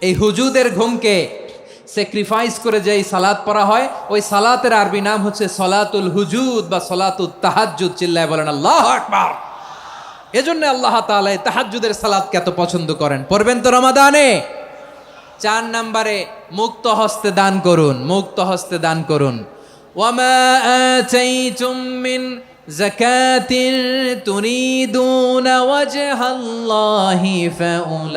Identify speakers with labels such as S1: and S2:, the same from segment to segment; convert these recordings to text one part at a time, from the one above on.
S1: এই হুজুদের ঘুমকে স্যাক্রিফাইস করে যে এই সালাত পড়া হয়, ওই সালাতের আরবি নাম হচ্ছে সলাতুল হুজুদ বা সলাতুল তাহাজ্জুদ, চিল্লায় বলেন, আল্লাহ আকবার। এজন্য আল্লাহ তাআলা এই তাহাজ্জুদের সালাতকে এত পছন্দ করেন। পড়বেন তো রমাদানে? চার নম্বরে, মুক্ত হস্তে দান করুন, মুক্ত হস্তে দান করুন। ওয়ামা আতাইতুম মিন মুদঈফুন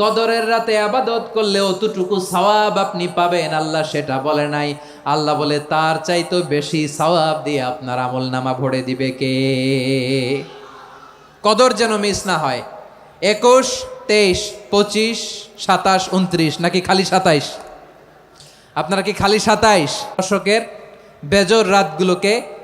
S1: কদরের রাতে আবাদত করলে অতটুকু সওয়াব আপনি পাবেন। আল্লাহ সেটা বলে নাই। আল্লাহ বলে, তার চাইতো বেশি সওয়াব দিয়ে আপনার আমল নামা ভরে দিবে কে? কদর যেন মিস না হয়। একুশ, তেইশ, পঁচিশ, সাতাশ উনত্রিশ নাকি খালি সাতাইশ? আপনারা কি খালি সাতাইশ? দশকের বেজর রাতগুলোকে